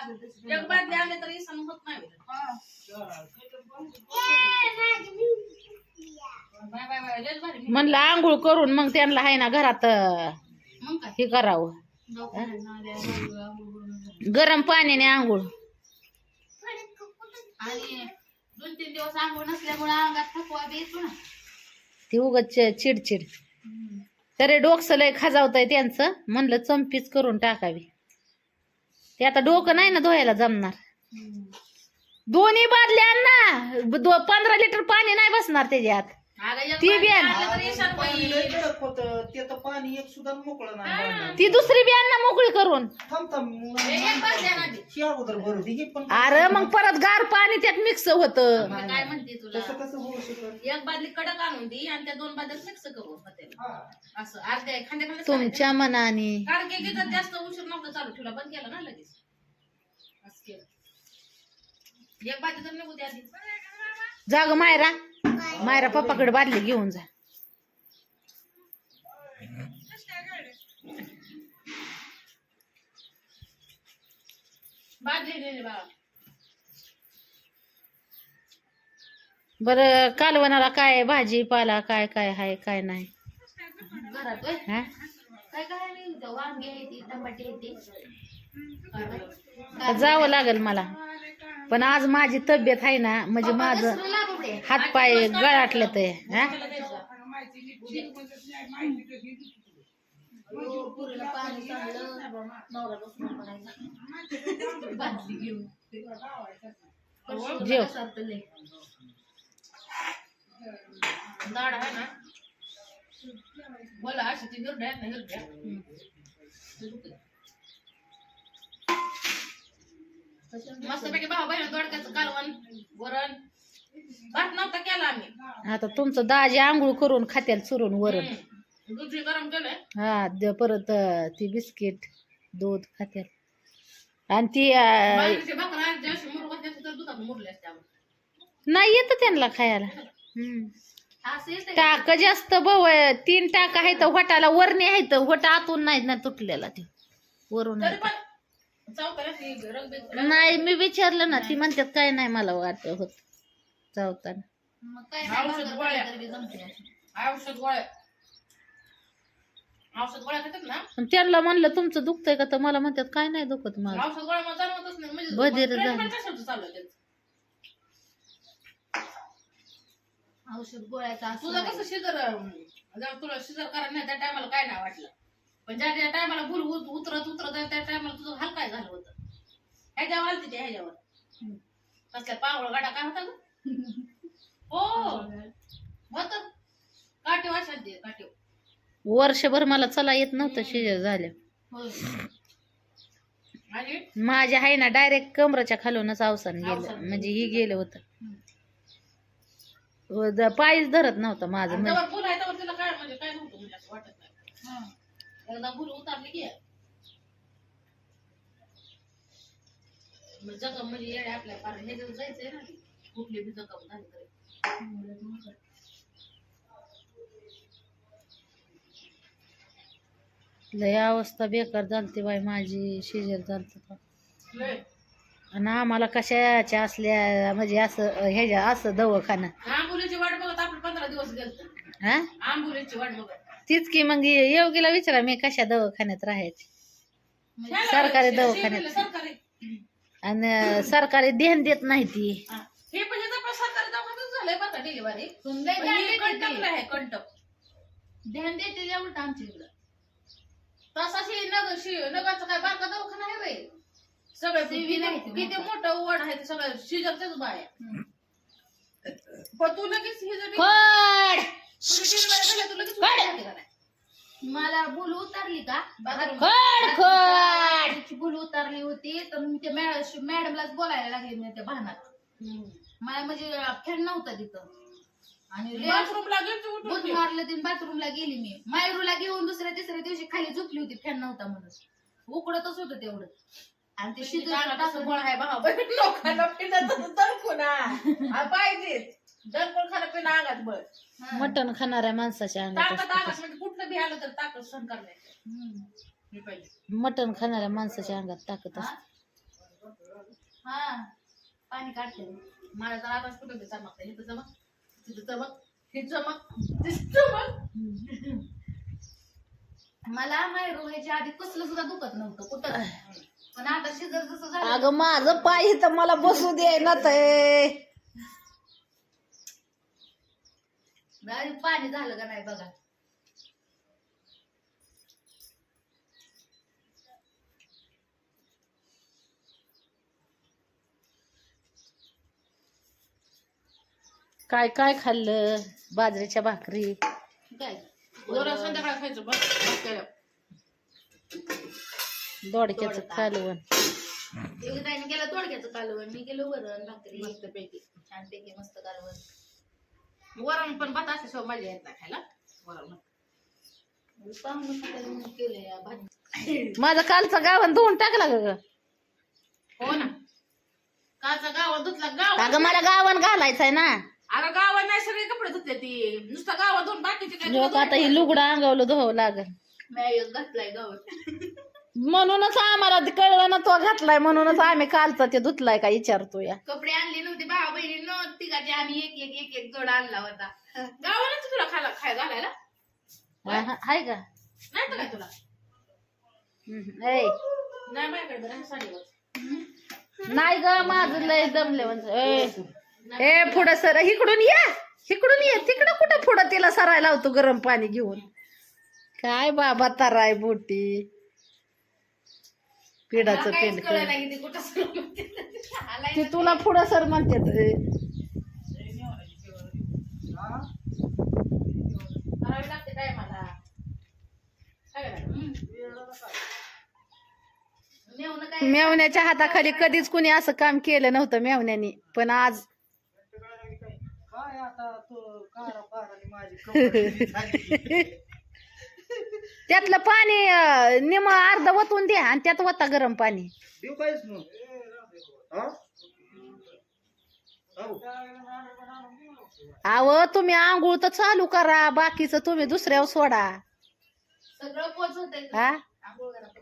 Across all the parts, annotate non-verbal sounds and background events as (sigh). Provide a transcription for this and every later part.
एक बादली आणले तरी सण होत नाही बाय बाय बाय. लयच भारी म्हणलं आंघोळ करून मग त्यांना आहे ना घरात अं, मग काय? हे करावं. आंघोळ. गरम पाण्याने आंघोळ. आणि दोन तीन दिवस आंघोळ नसल्यामुळे अंगात थकवा बी येतो ना. ती उगच चिडचिड. तरी डोकं लय खाजावतंय त्यांचं. म्हणलं चंपीच करून टाकावी. ते आता डोकं नाही ना धुवायला जमणार. दोन्ही बादल्या आण ना दो- पंधरा लिटर पाणी नाही बसणार त्याच्यात. ती बादली बी आण. आणलं तरी ईशान बाई. पाणी लय कडक होतं. ते तर पाणी एक सुद्धा मोकळं नाही बादलीत. ती दुसरी बी आण ना मोकळी करून. थांब थांब. ए, एक बादली आण आधी. ही अगोदर भरू दे, हे पण अरे मग परत गार पाणी त्यात मिक्स होतं. मी काय म्हणते तुला? तसं कसं होऊ शकत एक बादली कडक आणून दे आणि त्या दोन बादल्यात मिक्स करू हॉटेल हा. असं अर्ध्या खांद्या खाली तुमच्या मनाने. कारण की तिथं जास्त उशीर नव्हतं चालू ठेवला बंद केला ना लगेच. असं केलं. एक बादली तर निघू द्या आधी. जाग मायरा. मायरा. पप्पाकडे बादली घेऊन जा. बरं कालवणाला काय भाजी पाला काय काय हाय काय नाही? घरात. हा? काय काय वांगे आहे टमाटे आहे जावं लागेल मला. पण आज माझी तब्येत आहे ना म्हणजे माझं हातपाय गळाटले ते हा? जेव. आहे ना? बोला अशी ती हिरड्या ना हिरड्या मस्तपैकी भाऊ बहिण दोडक्याचं कालवण वरण भात नव्हता केला आम्ही आता तुमचं दाजी आंघोळ करून खात्याला चुरून वरण हम्म. दूध बी गरम केलंय हा द- परत अं, ती बिस्किट दूध खात्याल आणि ती अं, बाजरीचे भाकर तर दुधात मुरले असते. नाही येत त्यांना खायला हम्म. असं येतंय. टाक जास्त बव तीन टाक आहेत होटाला वरणी आहेत होट आतून नाही ना तुटलेला ते वरून तरी आहे. पण नाही मी विचारलं ना ती म्हणतात काय नाही मला वाटत होत चावताना गोळ्या. औषध गोळ्या. औषध गोळ्या खातात ना? पण त्यांना म्हणलं तुमचं दुखतंय का? तर मला म्हणतात काय नाही दुखत मला औषध गोळ्या मग जाणवतच नाही. म्हणजे बधीर मग झालं. treatment कशाचं चालू आहे त्यांचं? औषध गोळ्याचा तुझं कसं शिजर जर तुला शिजर करायला नाही त्या टायमाला काय नाही वाटलं. पण ज्या ज्या टायमाला भूल उत- उतरत उतरत त्या टायमाला तुझं हाल काय झालं होतं ह्याच्यावर आलती त्या ह्याच्यावर. कसल्या पावळ गाडा काय होता ग? हो. होत. अशात दे वर्षभर मला चला येत नव्हतं शिजर झाल्या. होय. आणि? माझ्या आहे ना डायरेक्ट कमराच्या खालूनच अवसान गेलं. अवसान म्हणजे ही गेलं होतं. व द- पायच धरत नव्हतं माझं म्हणजे. भूल आहे तेव्हा तिला काय म्हणजे काय नव्हतं म्हणजे असं वाटत नाही. एकदा भूल उतारली की. मग जखम म्हणजे येडे आपल्या फार हे जर जायचंय ना कुठली बी जखम झाली तरी. लय अवस्था बेकार झालती बाई माझी शिजर झालत लय. आणि आम्हाला कशाच्या असल्या म्हणजे असं ह्याच्या असं दवाखाना. आंबुलीची वाट बघत आपण पंधरा दिवस गेलतो. हा? आंबुलीची वाट बघत. तीच की मग योगीला विचारा मी कशा दवाखान्यात राहायचे. सरकारी दवाखान्यात. सरकारी. आणि सरकारी ध्यान देत नाही ती. हा. पण ह्याचं पण सरकारी दवाखान्यात झालंय बघा डिलिव्हरी आहे ध्यान देते उलट आमच्या इकडं. तसाशी नग शि- नगाचं काय बारका दवाखाना आहे बाई. सगळं किती किती मोठं. वड आहे ते सगळं शिजरचेच बाय पण तू लगेच हे जर फड! तुला delivery झाली, तू लगेच का नाही? मला भूल उतरली का? बाथरूम. खड खड. तिची भूल उतरली होती तर मी त्या मॅडम मॅडमलाच बोलायला लागले मी त्या भानात. मला म्हणजे फॅन नव्हता तिथं. आणि बाथरूमला ती. बुधवारला दिन बाथरूमला गेली मी. मायरूला घेऊन दुसऱ्या तिसऱ्या दिवशी खाली झोपली होती फॅन नव्हता म्हणून. उकडतच होतं तेवढं. आणि ते शिजर शिजर (laughs) (laughs) हा. अंगात बळ मटण खाणाऱ्या माणसाच्या अंगात ताकद असतं अंगात म्हणजे कुठलं बी आलं तर ताकद सहन करण्याची हे. पाहिजे मटण खाणाऱ्या माणसाच्या अंगात ताकद असते. हा. पाणी काढते. मला तर कुठं बी चमकतं इथं चमक. तिथं चमक. हे चमक. तिथं चमक. मला ह्याच्या आधी कसलं सुद्धा दुखत नव्हतं कुठं? पण आता शिजर जसं झालं अगं माझं पाय तर मला बसू दे ना ते डायरेक्ट पाणी झालं का नाही बघा. काय काय खाल्लं? बाजरीच्या भाकरी. काय? संध्याकाळ खायचं दोडक्याचं कालवण. योगिताईने केलं तोडक्याचं कालवण मी केलं वरण भाकरी मस्त पैकी छानपैकी मस्त कालवण. वरण पण भात असल्याशिवाय मजा येत नाही खायला. वरण या भाजी माझं कालचं गावन धुवून टाकला ग ग. हो ना. काचा गावात धुतला गाव अगं मला गावन घालायचंय ना. अगं गावात नाही सगळे कपडे धुतले ती. नुसतं गावात धुवून बाकीचे काय आता ही लुगडं अंगावलं धुवावं लागल. मी घातलाय गवत (laughs) म्हणूनच आम्हाला ते कळलं ना तो घातलाय म्हणूनच आम्ही कालचा ते धुतलाय का विचारतो या कपडे आणले नव्हते भावा बहिणी न तिघाचे आम्ही एक एक एक एक जोड आणला होता. गावालाच तुला खायला खाय घालायला? हा- हाय का? नाही तर काय तुला? हम्म. ऐ, नाही माझ्याकडे बरं साडीवर नाही ग माझं लय दमले म्हणजे ए पुढं सर इकडून या. इकडून ये. तिकडं कुठं पुढं तिला सरायला लावतो गरम पाणी घेऊन? काय बाबा तराय बोटी. कळलं नाही ते तुला पुढं सर म्हणते मेवण्याच्या हाताखाली कधीच कुणी असं काम केलं नव्हतं मेवण्यानी. पण आज काय आता (laughs) तो कारा पाराने माझी कपडे झाली. त्यातलं पाणी अं, निम अर्ध वतून द्या आणि त्यात वता गरम पाणी. देऊ काहीच. अव तुम्ही आंघोळ तर चालू करा बाकीचं तुम्ही दुसऱ्यावर सोडा. हा.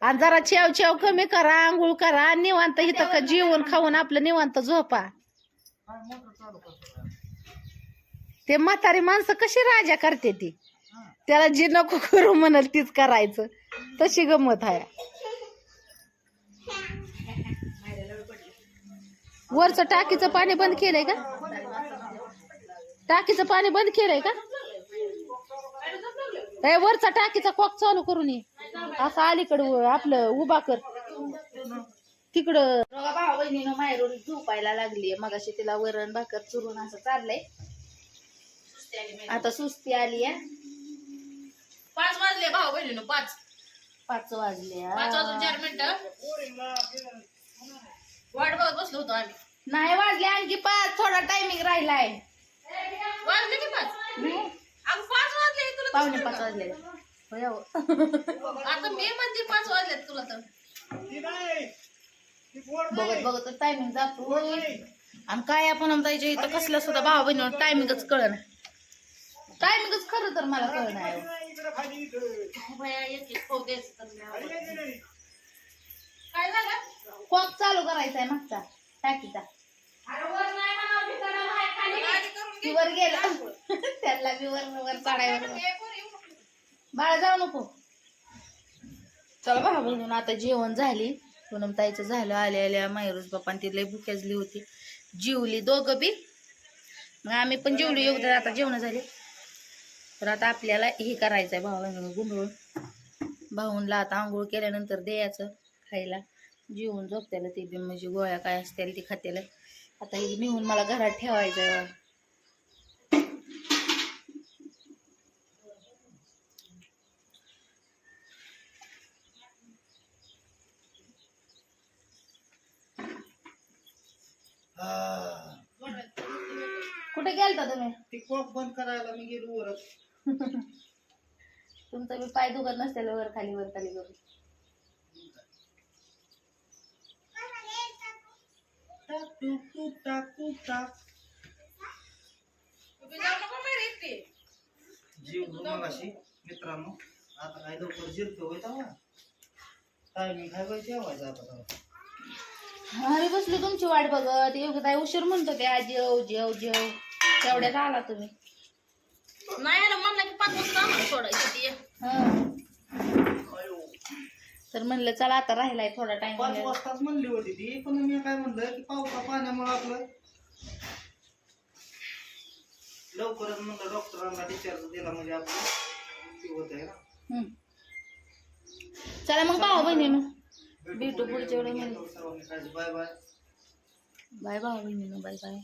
आणि जरा चेव चेव कमी करा आंघोळ करा आणि निवांत इथं का जेवण खाऊन आपलं निवांत झोपा. मोटर चालू करतो. ते म्हातारी माणसं कशी राजा करते ती? त्याला जी नको करू म्हणाल तीच करायचं. तशी गमत आहे. वरचं टाकीचं पाणी बंद केलंय का? टाकीचं पाणी बंद केलंय का? वरचा टाकीचा कॉक चालू करून ये. असं अलीकडं आपलं उभा कर. तिकडं बघा भावा बहिणीनं माहेरून झोपायला लागली मग तिला वरण भाकर चुरून असं चाललंय आता सुस्ती आली आहे पाच वाजले भाऊ बहिणीनं पाच. पाच वाजले. पाच वाजून चार मिनिटं. वाट बघत बसलो होतो आम्ही. नाही वाजले आणखी पाच. थोडा टायमिंग राहिलाय. वाजले की पाच? अगं पाच वाजले तुला पावणे पाच? वाजले. होय हो. आता मे मध्ये पाच वाजले तुला तर. बघत बघत टायमिंग जातो आणि काय आपण आमच्या इथं कसलं सुद्धा भावा बहिणीवर टायमिंगच कळ ना टायमिंगच खरं तर मला कळ नाही आवडत. काय झालं? कॉक चालू करायचा आहे मागचा टाकीचा वर गेला. त्याला मी वर वर चढायवर बाळा जाऊ नको. चला भावा बहिणीनं आता जेवण झाली. पूनम ताईचं झालं आल्या आल्या मायरूज बाप्पा ती लय भुक्याजली होती. जेवली दोघं बी. मग आम्ही पण जेवलो योगदान आता जेवण झाले. तर आता आपल्याला हे करायचं आहे भावा बहिणीनं गुंडळून भाऊनला आता आंघोळ केल्यानंतर द्यायचं खायला. जेवून झोपत्याला ते बी म्हणजे गोळ्या काय असतील ती खात्याला. आता हे नेऊन मला घरात ठेवायचं. कुठे गेलता तुम्ही? ती कॉक बंद करायला मी गेलो वरच. तुमचा बी पाय दुखत नसतील वर खाली वर खाली करून. जीव मगाशी मित्रांनो आता काय लवकर जिरतो होय तेव्हा टायमिंग काय पाहिजे जेवायचं आता तेव्हा. आम्ही बसलो तुमची वाट बघत योग्यता उशीर म्हणतो त्या जेव जेव जेव तेवढ्यात आला तुम्ही नाही म्हणलं की पाच वाजता आम्हाला सोडायचं ते. तर म्हणलं चला आता राहिलाय थोडा पाच टाइम वाजताच म्हणली होती ती पण मी काय म्हणलं की पावसा पाण्यामुळे आपलं लवकरच म्हणलं डॉक्टरांना डिस्चार्ज दिला म्हणजे आपलं ते होत आहे ना. चला मग भाऊ बहिणीनं. भेटू पुढच्या वेळेला सर्वांनी. Bye bye. बाय भाऊ बहिणीनं बाय बाय.